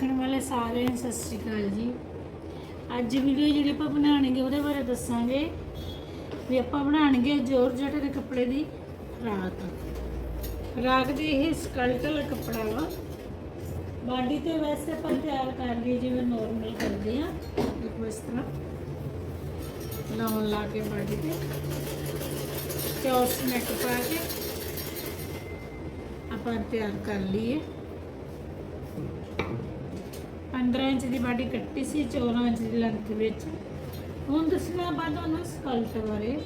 ਦੇਖਣ ਵਾਲੇ ਸਾਰਿਆਂ ਨੂੰ ਸਤਿ ਸ਼੍ਰੀ ਅਕਾਲ ਜੀ। ਅੱਜ ਵੀਡੀਓ ਜਿਹੜੀ ਆਪਾਂ ਬਣਾਉਣਗੇ, ਉਹਦੇ ਬਾਰੇ ਦੱਸਾਂਗੇ ਵੀ ਆਪਾਂ ਬਣਾਉਣਗੇ ਜੋਰਜਟ ਦੇ ਕੱਪੜੇ ਦੀ ਰਾਤ। ਫਰਾਕ ਦੇ ਇਹ ਸਕਲਟ ਕੱਪੜਾ ਵਾ। ਬਾਡੀ ਤੇ ਵੈਸੇ ਆਪਾਂ ਤਿਆਰ ਕਰ ਲਈ ਜਿਵੇਂ ਨੋਰਮਲ ਕਰਦੇ ਆ। ਦੇਖੋ ਇਸ ਤਰ੍ਹਾਂ। ਲਾਉਣ ਲਾ ਕੇ ਬਾਡੀ ਤੇ। ਚੌਸ ਨੈਕ ਪਾ ਕੇ ਆਪਾਂ ਤਿਆਰ ਕਰ ਲਈਏ। 15 ਇੰਚ ਦੀ ਬਾਡੀ ਕੱਟੀ ਸੀ 14 ਇੰਚ ਦੀ ਲੈਂਥ ਵਿੱਚ। ਹੁਣ ਦੱਸਣਾ ਬਾਅਦ ਉਹਨਾਂ ਸਕਲਟ ਬਾਰੇ।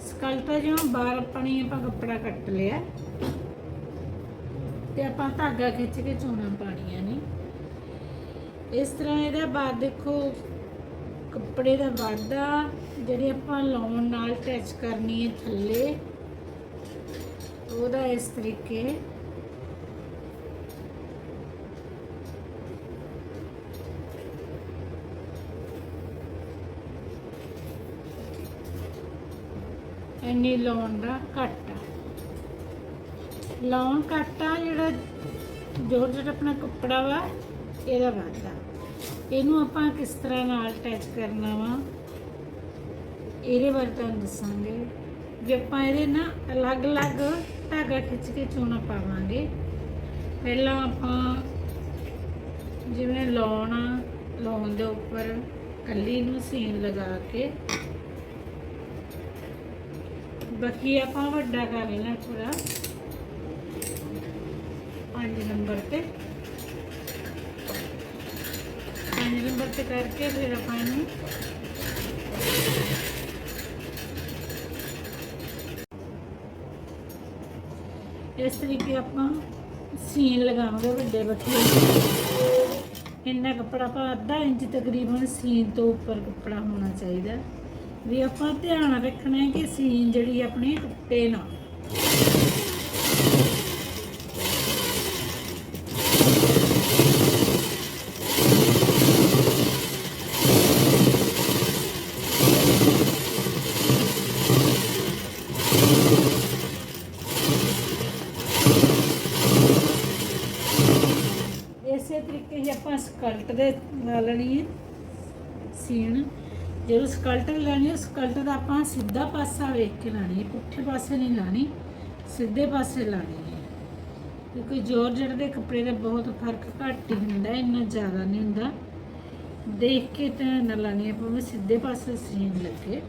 ਸਕਲਟ ਜਿਵੇਂ ਬਾਹਰ ਆਪਣੀ ਆਪਾਂ ਕੱਪੜਾ ਕੱਟ ਲਿਆ। ਤੇ ਆਪਾਂ ਧਾਗਾ ਖਿੱਚ ਕੇ ਚੋਣਾ ਪਾਣੀਆਂ ਨੇ। ਇਸ ਤਰ੍ਹਾਂ ਇਹਦਾ ਬਾਅਦ ਦੇਖੋ, ਕੱਪੜੇ ਦਾ ਵਾਧਾ, ਜਿਹੜੀ ਆਪਾਂ ਲਾਉਣ ਨਾਲ ਟੱਚ ਕਰਨੀ ਹੈ ਥੱਲੇ, ਉਹਦਾ ਇਸ ਤਰੀਕੇ। ਇੰਨੀ ਲਾਉਣ ਦਾ ਘੱਟ ਆ। ਲਾਉਣ ਘੱਟ ਆ ਜਿਹੜਾ ਜੋਰ ਜੋਰ ਆਪਣਾ ਕੱਪੜਾ ਵਾ, ਇਹਦਾ ਵਾਧਾ ਇਹਨੂੰ ਆਪਾਂ ਕਿਸ ਤਰ੍ਹਾਂ ਨਾਲ ਅਟੈਚ ਕਰਨਾ ਵਾ, ਇਹਦੇ ਬਾਰੇ ਤੁਹਾਨੂੰ ਦੱਸਾਂਗੇ। ਜੇ ਆਪਾਂ ਇਹਦੇ ਨਾ ਅਲੱਗ-ਅਲੱਗ ਧਾਗਾ ਖਿੱਚ ਕੇ ਚੋਣਾ ਪਾਵਾਂਗੇ, ਪਹਿਲਾਂ ਆਪਾਂ ਜਿਵੇਂ ਲਾਉਣਾ ਲਾਉਣ ਦੇ ਉੱਪਰ ਕੱਲੀ ਨੂੰ ਸੀਨ ਲਗਾ ਕੇ ਬਾਕੀ ਆਪਾਂ ਵੱਡਾ ਕਰ ਲੈਣਾ ਥੋੜਾ 5 ਨੰਬਰ ਤੇ। 5 ਨੰਬਰ ਤੇ ਕਰਕੇ ਫਿਰ ਆਪਾਂ ਇਹਨੂੰ ਇਸ ਤਰੀਕੇ ਆਪਾਂ ਸੀਨ ਲਗਾਵਾਂਗੇ ਵੱਡੇ ਬੱਠੇ ਇੰਨਾ ਕੱਪੜਾ ਆਪਾਂ ਅੱਧਾ ਇੰਚ ਤਕਰੀਬਨ ਸੀਨ ਤੋਂ ਉੱਪਰ ਕੱਪੜਾ ਹੋਣਾ ਚਾਹੀਦਾ। ਵੀ ਆਪਾਂ ਧਿਆਨ ਰੱਖਣਾ ਹੈ ਕਿ ਸੀਨ ਜਿਹੜੀ ਆਪਣੀ ਟੁੱਟੇ ਨਾ। ਇਸੇ ਤਰੀਕੇ ਹੀ ਆਪਾਂ ਸਕਲਟ ਦੇ ਲਾ ਲੈਣੀ ਹੈ ਸੀਨ। ਜਦੋਂ ਸਕਲਟਰ ਲੈਣੀ ਹੈ ਸਕਲਟਰ ਦਾ ਆਪਾਂ ਸਿੱਧਾ ਪਾਸਾ ਵੇਖ ਕੇ ਲਾਣੀ ਹੈ ਪੁੱਠੇ ਪਾਸੇ ਨਹੀਂ ਲਾਣੀ ਸਿੱਧੇ ਪਾਸੇ ਲਾਣੀ ਹੈ ਕਿਉਂਕਿ ਜੋਰਜਟ ਦੇ ਕੱਪੜੇ ਦਾ ਬਹੁਤ ਫ਼ਰਕ ਘੱਟ ਹੀ ਹੁੰਦਾ, ਇੰਨਾ ਜ਼ਿਆਦਾ ਨਹੀਂ ਹੁੰਦਾ। ਦੇਖ ਕੇ ਤਾਂ ਨਾ ਲਾਣੀ ਹੈ ਭਾਵੇਂ ਸਿੱਧੇ ਪਾਸੇ ਸੀਨ ਲੱਗੇ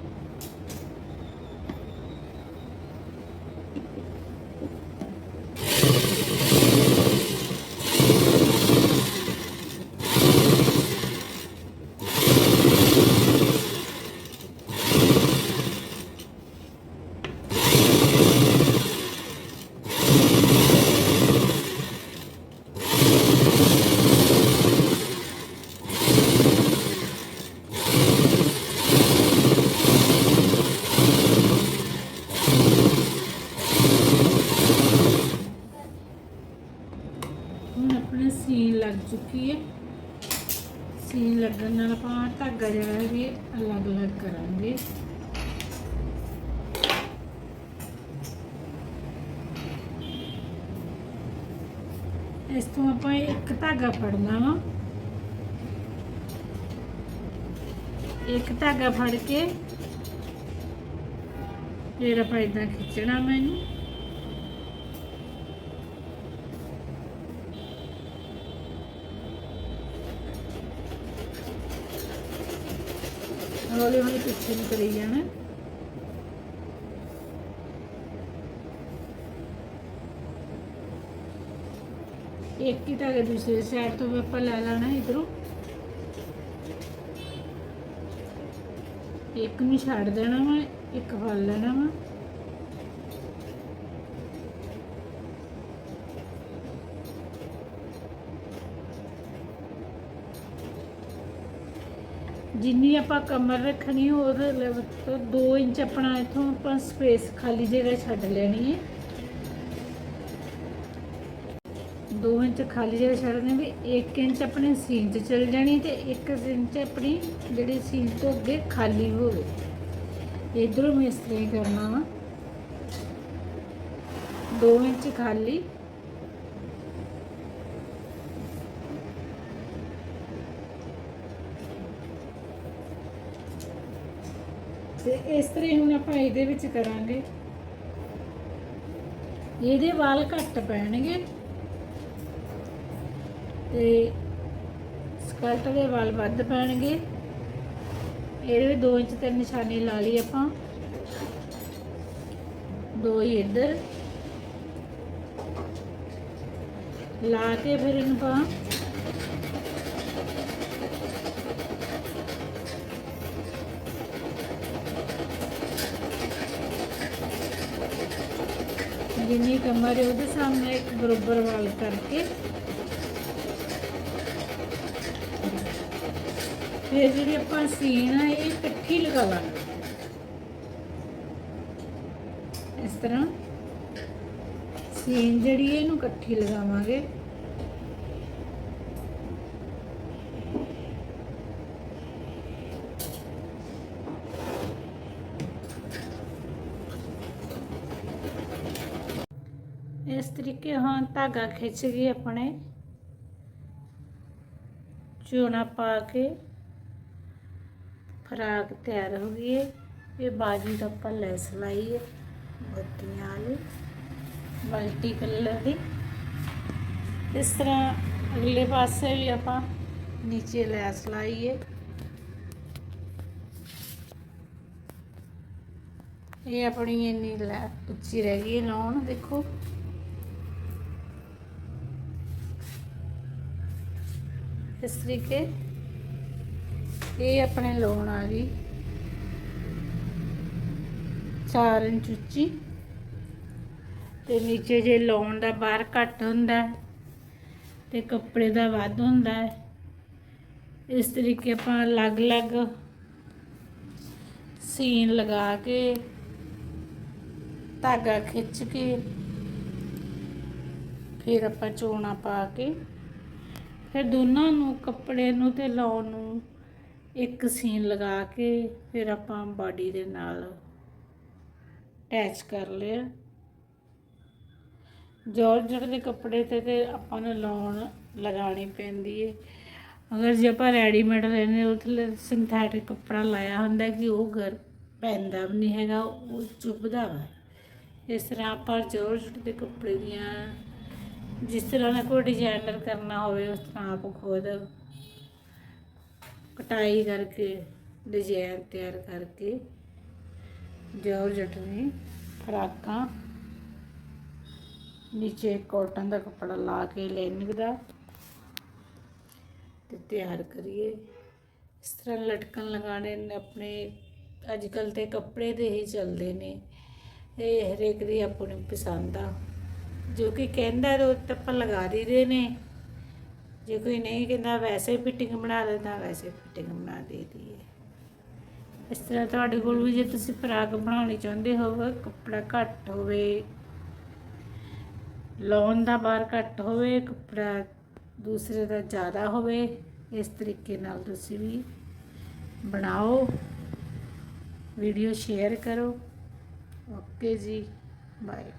ਹੁਣ ਆਪਣੇ ਸੀਨ ਲੱਗ ਚੁੱਕੀ ਹੈ। ਸੀਨ ਲੱਗਣ ਨਾਲ ਆਪਾਂ ਧਾਗਾ ਜਿਹੜਾ ਵੀ ਅਲੱਗ-ਅਲੱਗ ਕਰਾਂਗੇ। ਇਸ ਤੋਂ ਆਪਾਂ ਇੱਕ ਧਾਗਾ ਫੜਨਾ ਵਾ। ਇੱਕ ਧਾਗਾ ਫੜ ਕੇ ਫਿਰ ਆਪਾਂ ਇਦਾਂ ਖਿੱਚਣਾ ਮੈਨੂੰ। ਹੌਲੀ ਹੌਲੀ ਪਿੱਛੇ ਨੂੰ ਕਰੀ ਜਾਣਾ। ਇੱਕ ਹੀ ਧਾਗਾ ਦੂਸਰੇ ਸਾਈਡ ਤੋਂ ਵੀ ਆਪਾਂ ਲੈ ਲੈਣਾ ਇਧਰੋਂ। ਇੱਕ ਨੂੰ ਛੱਡ ਦੇਣਾ ਵਾ, ਇੱਕ ਫੜ ਲੈਣਾ ਵਾ। ਜਿੰਨੀ ਆਪਾਂ ਕਮਰ ਰੱਖਣੀ, ਉਹਦੇ ਲੈਵਲ 2 ਇੰਚ ਆਪਣਾ ਇਥੋਂ ਆਪਾਂ ਸਪੇਸ ਖਾਲੀ ਜਗ੍ਹਾ ਛੱਡ ਲੈਣੀ ਹੈ। 2 ਇੰਚ ਖਾਲੀ ਜਗ੍ਹਾ ਛੱਡਦੇ ਵੀ 1 ਇੰਚ ਆਪਣੇ ਸੀਨ 'ਚ ਚਲ ਜਾਣੀ ਤੇ 1 ਇੰਚ ਆਪਣੀ ਜਿਹੜੀ ਸੀਨ ਤੋਂ ਅੱਗੇ ਖਾਲੀ ਹੋਵੇ। ਇਧਰੋਂ ਮੈਂ ਇਸ ਤਰ੍ਹਾਂ ਕਰਨਾ ਵਾ। 2 ਇੰਚ ਖਾਲੀ। ਤੇ ਇਸ ਤਰ੍ਹਾਂ ਹੀ ਹੁਣ ਆਪਾਂ ਇਹਦੇ ਵਿੱਚ ਕਰਾਂਗੇ। ਇਹਦੇ ਵਾਲ ਘੱਟ ਪੈਣਗੇ। ਤੇ ਸਕਲਟ ਦੇ ਵਾਲ ਵੱਧ ਪੈਣਗੇ। ਇਹਦੇ 2 ਇੰਚ ਤੇ ਨਿਸ਼ਾਨੀ ਲਾ ਲਈ ਆਪਾਂ। ਦੋ ਹੀ ਇੱਧਰ। ਲਾ ਕੇ ਫਿਰ ਇਹਨੂੰ ਆਪਾਂ ਜਿੰਨੀ ਕਮਰ ਹੈ ਉਹਦੇ ਸਾਹਮਣੇ ਇੱਕ ਬਰੋਬਰ ਵਾਲ ਕਰਕੇ। ਫਿਰ ਜਿਹੜੀ ਆਪਾਂ ਸੀਨ ਆ, ਇਹ ਇਕੱਠੀ ਲਗਾਵਾਂਗੇ ਇਸ ਤਰ੍ਹਾਂ। ਸੀਨ ਜਿਹੜੀ ਹੈ ਇਹਨੂੰ ਇਕੱਠੀ ਲਗਾਵਾਂਗੇ। ਕਿ ਹਾਂ ਧਾਗਾ ਖਿੱਚ ਕੇ ਆਪਣੇ। ਚੋਣਾ ਪਾ ਕੇ ਫਰਾਕ ਤਿਆਰ ਹੋ ਗਈ ਹੈ ਇਹ ਬਾਜੂ ਦਾ ਆਪਾਂ ਲੈਸ ਲਾਈ ਹੈ ਬੱਤੀਆਂ ਵਾਲੀ, ਮਲਟੀ ਕਲਰ ਦੀ। ਇਸ ਤਰ੍ਹਾਂ ਅਗਲੇ ਪਾਸੇ ਵੀ ਆਪਾਂ ਨੀਚੇ ਲੈਸ ਲਾਈਏ ਇਹ ਆਪਣੀ ਇੰਨੀ ਲੈ ਉੱਚੀ ਰਹਿ ਗਈ ਲਾਉਣ, ਦੇਖੋ। ਇਸ ਤਰੀਕੇ ਇਹ ਆਪਣੇ ਲਾਉਣ ਆ ਗਈ। 4 ਇੰਚ ਉੱਚੀ। ਤੇ ਨੀਚੇ ਜੇ ਲਾਉਣ ਦਾ ਬਾਹਰ ਘੱਟ ਹੁੰਦਾ ਹੈ ਤੇ ਕੱਪੜੇ ਦਾ ਵੱਧ ਹੁੰਦਾ ਹੈ, ਇਸ ਤਰੀਕੇ ਆਪਾਂ ਅਲੱਗ-ਅਲੱਗ ਸੀਨ ਲਗਾ ਕੇ, ਧਾਗਾ ਖਿੱਚ ਕੇ, ਫਿਰ ਆਪਾਂ ਚੋਣਾ ਪਾ ਕੇ ਫਿਰ ਦੋਨਾਂ ਨੂੰ, ਕੱਪੜੇ ਨੂੰ ਤੇ ਲਾਉਣ ਨੂੰ ਇੱਕ ਸੀਨ ਲਗਾ ਕੇ ਫਿਰ ਆਪਾਂ ਬਾਡੀ ਦੇ ਨਾਲ ਅਟੈਚ ਕਰ ਲਿਆ। ਜਾਰਜਟ ਦੇ ਕੱਪੜੇ ਤੇ ਤੇ ਆਪਾਂ ਨੂੰ ਲਾਉਣ ਲਗਾਉਣੀ ਪੈਂਦੀ ਹੈ ਅਗਰ ਜੇ ਆਪਾਂ ਰੈਡੀਮੇਡ ਲੈਨੇ ਉਹ ਤੇ ਸਿੰਥੈਟਿਕ ਕੱਪੜਾ ਲਾਇਆ ਹੁੰਦਾ ਕਿ ਉਹ ਗਰ ਪੈਂਦਾ ਵੀ ਨਹੀਂ ਹੈਗਾ, ਉਹ ਚੁੱਭਦਾ ਵਾ। ਇਸ ਤਰ੍ਹਾਂ ਆਪਾਂ ਜਾਰਜਟ ਦੇ ਕੱਪੜੇ ਦੀਆਂ ਜਿਸ ਤਰ੍ਹਾਂ ਦਾ ਕੋਈ ਡਿਜ਼ਾਈਨਰ ਕਰਨਾ ਹੋਵੇ, ਉਸ ਤਰ੍ਹਾਂ ਆਪ ਖੁਦ ਕਟਾਈ ਕਰਕੇ ਡਿਜ਼ਾਈਨ ਤਿਆਰ ਕਰਕੇ ਜਾਰਜਟ ਦੀ ਫਰਾਕਾਂ, ਨੀਚੇ ਕਾਟਨ ਦਾ ਕੱਪੜਾ ਲਾ ਕੇ ਲਾਈਨਿੰਗ ਦਾ ਤੇ ਤਿਆਰ ਕਰੀਏ। ਇਸ ਤਰ੍ਹਾਂ ਲਟਕਣ ਲਗਾਣੇ ਨੇ ਆਪਣੇ, ਅੱਜ ਕੱਲ ਤੇ ਕੱਪੜੇ ਦੇ ਹੀ ਚੱਲਦੇ ਨੇ। ਇਹ ਹਰੇਕ ਦੀ ਆਪਣੀ ਪਸੰਦ ਆ। ਜੋ ਕਿ ਕਹਿੰਦਾ ਉਹ ਤਾਂ ਆਪਾਂ ਲਗਾ ਦਈਦੇ ਨੇ। ਜੇ ਕੋਈ ਨਹੀਂ ਕਹਿੰਦਾ ਵੈਸੇ ਫਿਟਿੰਗ ਬਣਾ ਲੈਂਦਾ ਵੈਸੇ ਫਿਟਿੰਗ ਬਣਾ ਦੇਦੀ ਹੈ ਇਸ ਤਰ੍ਹਾਂ ਤੁਹਾਡੇ ਕੋਲ ਵੀ ਜੇ ਤੁਸੀਂ ਫਰਾਕ ਬਣਾਉਣੀ ਚਾਹੁੰਦੇ ਹੋ, ਕੱਪੜਾ ਘੱਟ ਹੋਵੇ, ਲਾਉਣ ਦਾ ਬਾਰ ਘੱਟ ਹੋਵੇ, ਕੱਪੜਾ ਦੂਸਰੇ ਦਾ ਜ਼ਿਆਦਾ ਹੋਵੇ, ਇਸ ਤਰੀਕੇ ਨਾਲ ਤੁਸੀਂ ਵੀ ਬਣਾਓ। ਵੀਡੀਓ ਸ਼ੇਅਰ ਕਰੋ। Okay ji, bye.